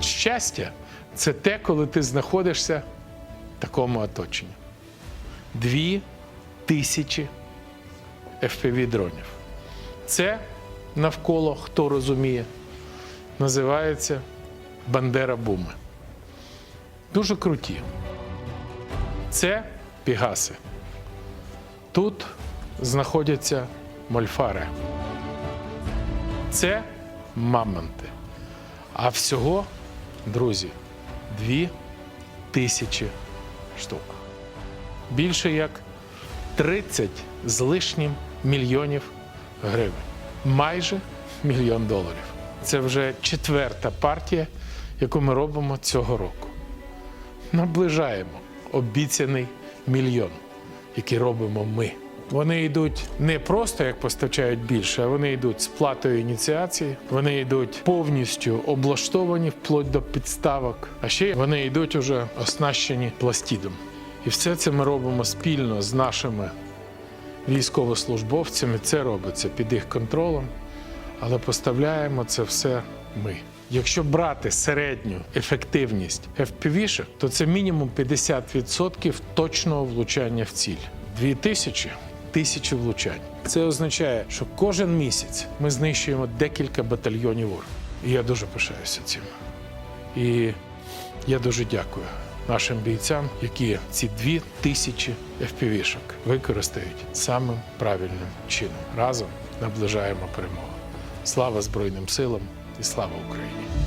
щастя це те, коли ти знаходишся в такому оточенні. Дві тисячі FPV дронів. Це навколо, хто розуміє, називається Бандера Буми. Дуже круті. Це пігаси. Тут знаходяться мольфари. Це мамонти. А всього, друзі, дві тисячі штук. Більше як 30 з лишнім мільйонів гривень. Майже мільйон доларів. Це вже четверта партія, яку ми робимо цього року. Наближаємо обіцяний мільйон, який робимо ми. Вони йдуть не просто як постачають більше, а вони йдуть з платою ініціації, вони йдуть повністю облаштовані вплоть до підставок. А ще вони йдуть уже оснащені пластідом. І все це ми робимо спільно з нашими військовослужбовцями. Це робиться під їх контролем, але поставляємо це все ми. Якщо брати середню ефективність FPV-шок, то це мінімум 50% точного влучання в ціль. 2000 тисячі влучань. Це означає, що кожен місяць ми знищуємо декілька батальйонів ворога. І я дуже пишаюся цим. І я дуже дякую нашим бійцям, які ці дві тисячі FPV-шок використають самим правильним чином. Разом наближаємо перемогу. Слава Збройним силам і слава Україні!